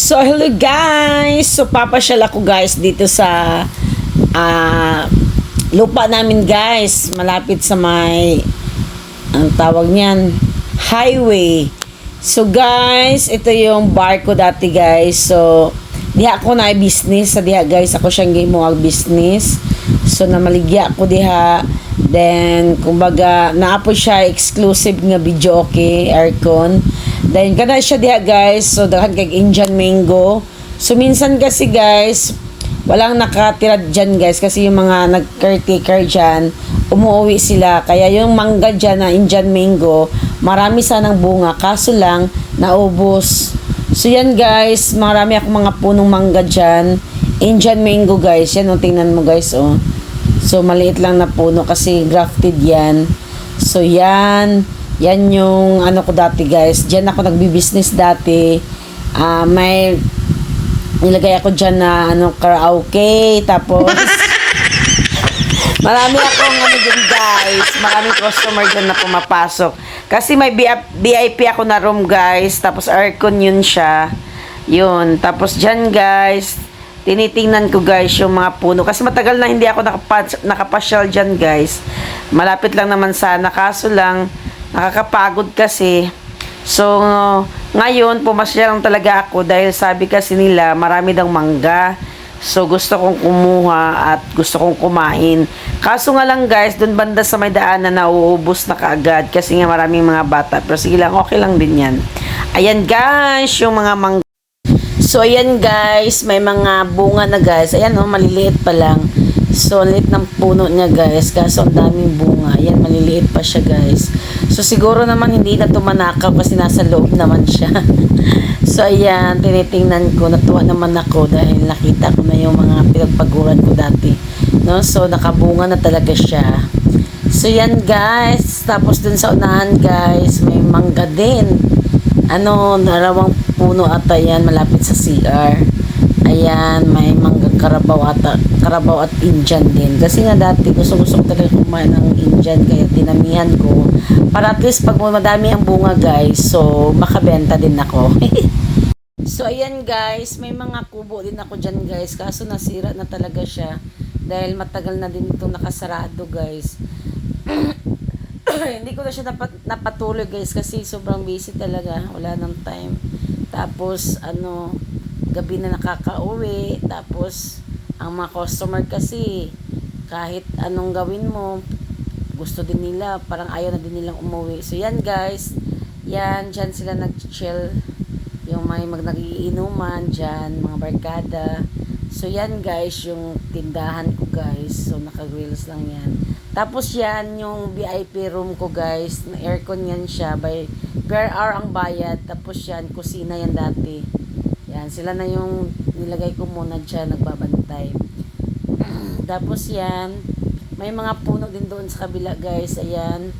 So, hello guys! So, papasyal ako guys dito sa ah, lupa namin guys. Malapit sa may, ang tawag niyan, highway. So, guys, ito yung bar ko dati guys. So, diha ako na business. Sa diha guys, ako siyang gimuag business. So, namaligya ko diha. Then, kumbaga, naapo siya exclusive nga video okay, aircon. Then, kana siya diha guys. So, daghan kay Indian mango. So, minsan kasi guys, walang nakatira dyan guys. Kasi yung mga nag-caretaker dyan, umuwi sila. Kaya yung mangga dyan na Indian mango, marami sanang bunga. Kaso lang, naubos. So, yan guys, marami akong mga punong mangga dyan. Indian mango guys. Yan, o, tingnan mo guys, oh. So, maliit lang na puno kasi grafted yan. So, yan. Yan yung ano ko dati guys. Diyan ako nagbi-business dati. Ah, may nilagay ako dyan na ano, karaoke. Tapos, marami akong ano dyan guys. Maraming customer dyan na pumapasok. Kasi may VIP ako na room guys. Tapos aircon yun siya. Yun. Tapos dyan guys, tinitingnan ko guys yung mga puno. Kasi matagal na hindi ako nakapa, nakapasyal dyan guys. Malapit lang naman sana. Kaso lang, nakakapagod kasi. So, ngayon, pumasya lang talaga ako dahil sabi kasi nila, marami daw mangga. So, gusto kong kumuha at gusto kong kumain. Kaso nga lang guys, dun banda sa may daan na nauubos na kaagad kasi nga maraming mga bata. Pero sige lang, okay lang din yan. Ayan guys, yung mga mangga. So, ayan guys, may mga bunga na guys. Ayan oh, maliliit pa lang. So, ang liit ng puno niya guys. Kaso ang daming bunga. Ayan, maliliit pa siya guys. So, siguro naman hindi na tumanakaw kasi nasa loob naman siya. so, ayan, tinitingnan ko. Natuwa naman ako dahil nakita ko na yung mga pinagpaguran ko dati. No? So, nakabunga na talaga siya. So, yan guys. Tapos dun sa unahan guys, may mangga din. Ano, narawang puno ata yan malapit sa CR. Ayan, may mangga karabaw at karabaw at Indian din. Kasi nga dati gusto gusto ko talaga kumain ng Indian kaya dinamihan ko. Para at least pag madami ang bunga guys, so makabenta din ako. so ayan guys, may mga kubo din ako dyan guys. Kaso nasira na talaga siya. Dahil matagal na din itong nakasarado guys. hindi ko na siya napat, napatuloy guys kasi sobrang busy talaga. Wala nang time. Tapos ano, gabi na nakakauwi. Tapos ang mga customer kasi kahit anong gawin mo, gusto din nila, parang ayaw na din nilang umuwi. So yan guys, yan, dyan sila nag-chill. Yung may mag nagiinuman dyan, mga barkada. So yan guys, yung tindahan ko guys. So naka-grills lang yan. Tapos yan, yung VIP room ko guys. Na aircon yan siya. By per hour ang bayad. Tapos yan, kusina yan dati. Yan, sila na yung nilagay ko muna dyan, nagbabantay. Tapos yan, may mga puno din doon sa kabila guys. Ayan.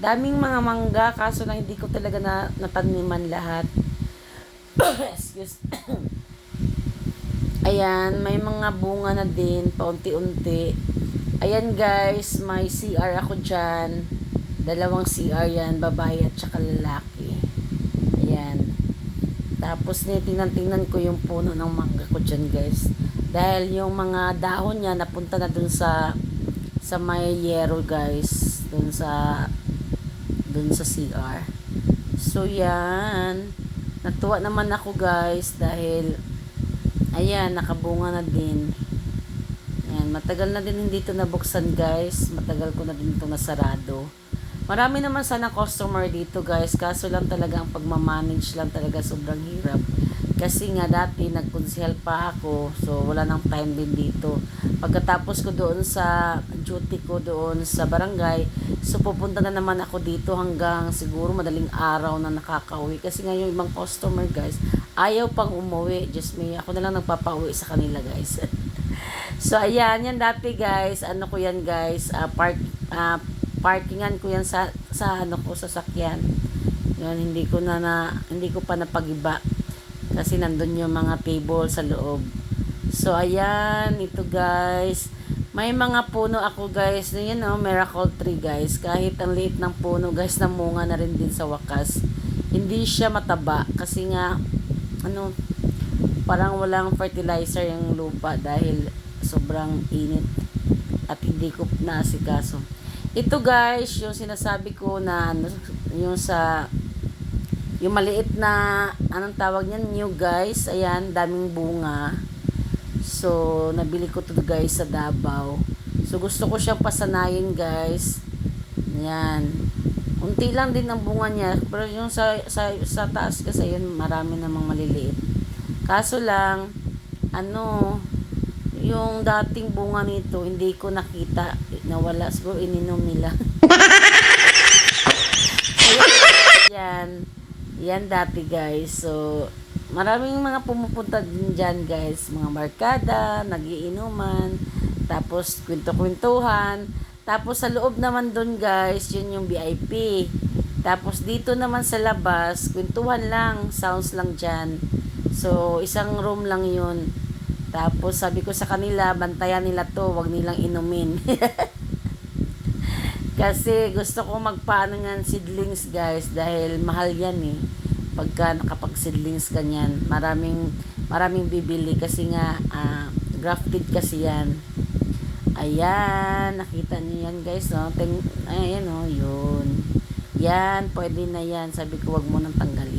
Daming mga mangga, kaso lang hindi ko talaga na, nataniman lahat. Excuse. Ayan, may mga bunga na din, paunti-unti. Ayan guys, may CR ako dyan. Dalawang CR yan, babae at saka lalaki. Tapos tingnan-tingnan ko yung puno ng mangga ko dyan guys. Dahil yung mga dahon niya napunta na dun sa sa may yero guys. Dun sa dun sa CR. So yan. Natuwa naman ako guys dahil ayan, nakabunga na din. Ayan, matagal na din hindi ito nabuksan guys. Matagal ko na din ito nasarado. Marami naman sana customer dito guys. Kaso lang talaga ang pagmamanage lang talaga sobrang hirap. Kasi nga dati nagkonsihal pa ako. So wala nang time din dito. Pagkatapos ko doon sa duty ko doon sa barangay. So pupunta na naman ako dito hanggang siguro madaling araw na nakakauwi. Kasi nga yung ibang customer guys. Ayaw pang umuwi. Just me. Ako na lang nagpapauwi sa kanila guys. so ayan. Yan dati guys. Ano ko yan guys. Uh, park, uh, parkingan ko yan sa sa ano ko sasakyan. Yun, hindi ko na, na hindi ko pa napagiba kasi nandun yung mga table sa loob. So ayan, ito guys. May mga puno ako guys. Yan oh, miracle tree guys. Kahit ang liit ng puno guys, namunga na rin din sa wakas. Hindi siya mataba kasi nga ano parang walang fertilizer yung lupa dahil sobrang init at hindi ko naasikaso. Ito guys, yung sinasabi ko na ano, yung sa yung maliit na anong tawag niyan new guys ayan daming bunga. So nabili ko to guys sa Davao. So gusto ko siyang pasanayin guys. Yan unti lang din ang bunga niya pero yung sa, sa, sa taas kasi yun marami namang maliliit. Kaso lang ano yung dating bunga nito hindi ko nakita nawala siguro ininom nila. Yan. Yan dati guys. So maraming mga pumupunta din dyan guys. Mga barkada nagiinuman tapos kwento-kwentuhan. Tapos sa loob naman doon guys yun yung VIP tapos dito naman sa labas kwentuhan lang sounds lang dyan. So isang room lang yun tapos sabi ko sa kanila bantayan nila to wag nilang inumin Kasi gusto ko magpaano ng seedlings guys dahil mahal yan eh. Pagka nakapag seedlings ka niyan, maraming maraming bibili kasi nga ah, grafted kasi yan. Ayan, nakita niyo yan guys, no? Ting ayan oh, yun. Yan, pwede na yan. Sabi ko wag mo nang tanggalin.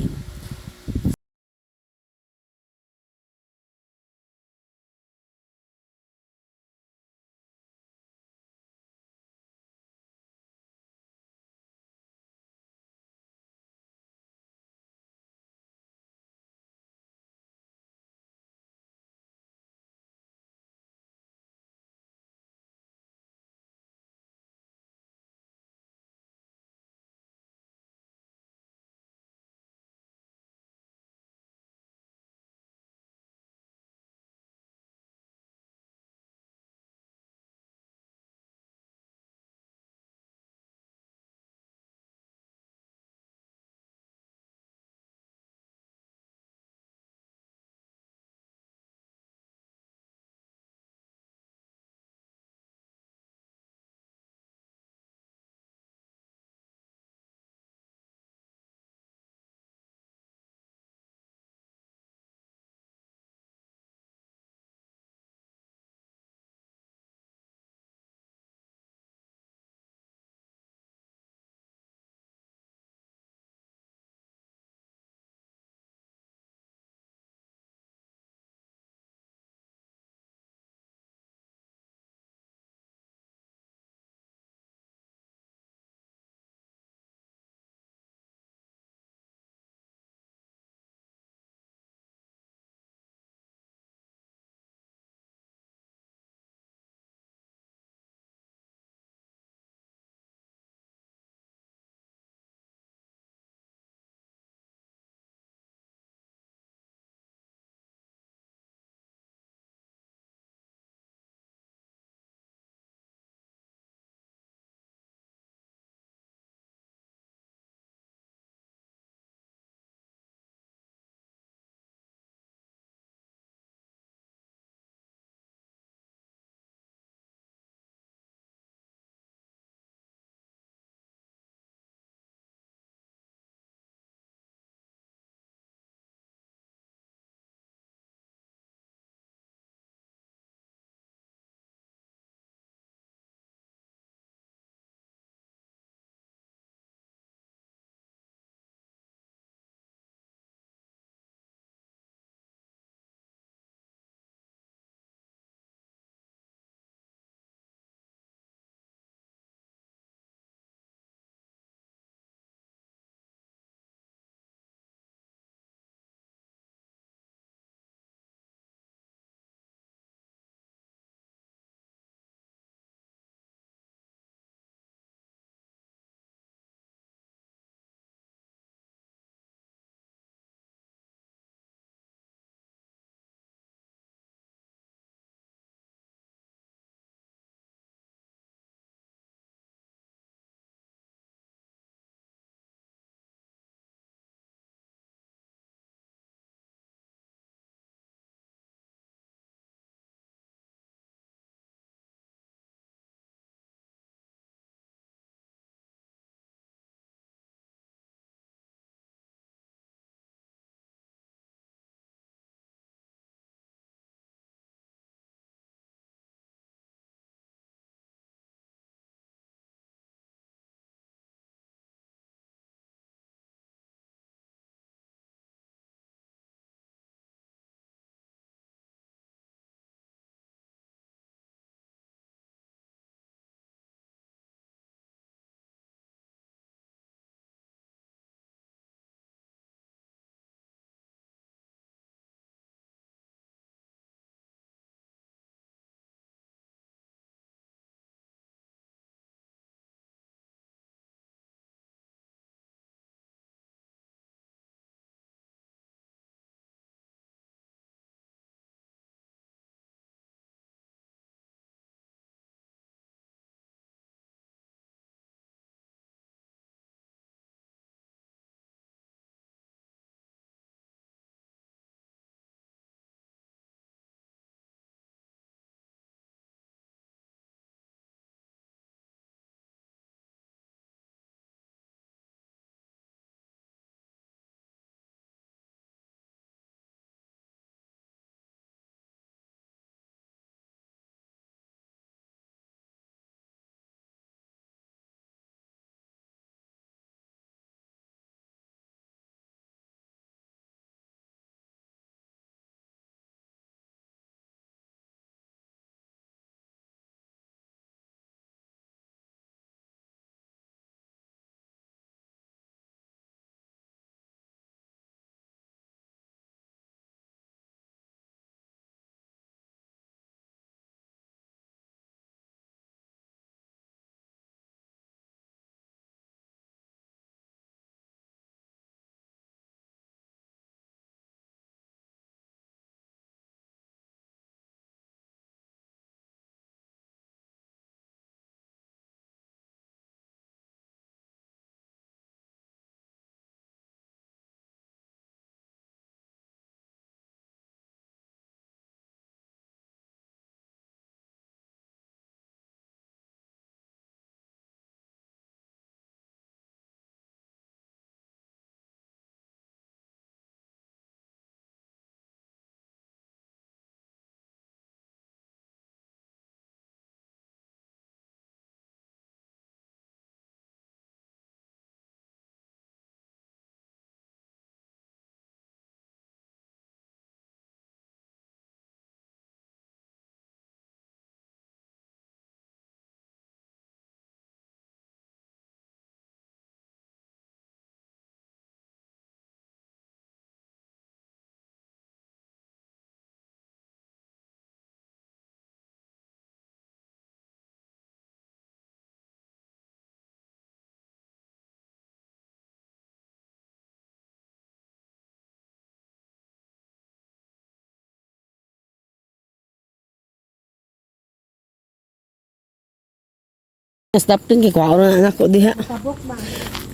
Stop din kay kuha na anak ko diha.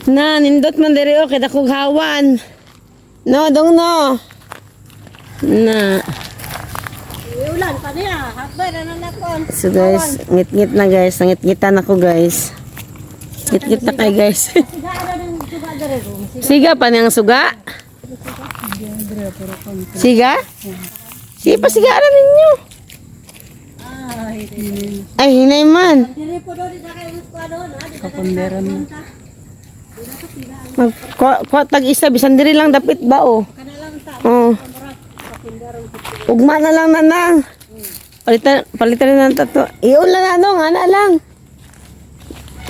Na nindot man diri o kay dakog hawan. No, dong no. Na. Ulan pa niya. Hakbay na na nakon. So guys, ngit-ngit na guys. Ngit-ngitan ako guys. Ngit-ngit na kay guys. Siga. Siga pa niyang suga. Siga? Sige pa sigaran ninyo. Ay, Ay, hinay man. na na. Kapunderan na. Mag, kwa, kwa, tag isa, bisan diri lang dapit ba oh. Lang ta. Oh. Ugma na lang nanang. Palitan, palitan na ng tato. Iyon lang ano, nga na lang.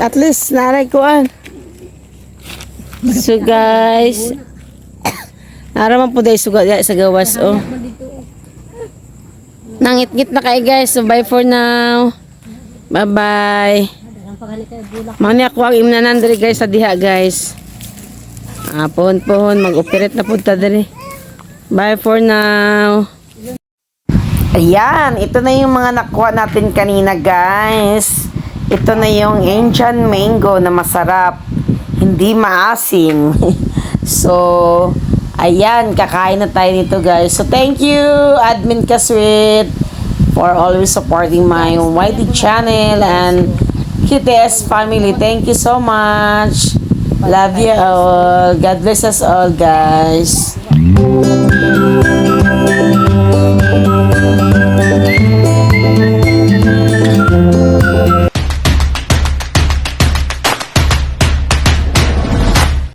At least, naray ko an. So guys, naraman po dahil suga diya sa gawas oh. Nangit-ngit na kayo guys. So bye for now. Bye-bye. Mani ako ang imnanan diri guys sa diha guys. Ah, pohon pohon mag-operate na punta diri. Bye for now. Ayan, ito na yung mga nakuha natin kanina guys. Ito na yung Indian mango na masarap. Hindi maasim. so, ayan, kakain na tayo nito guys. So, thank you, Admin Kaswit, for always supporting my YT channel and QTS family. Thank you so much. Love you all. God bless us all, guys.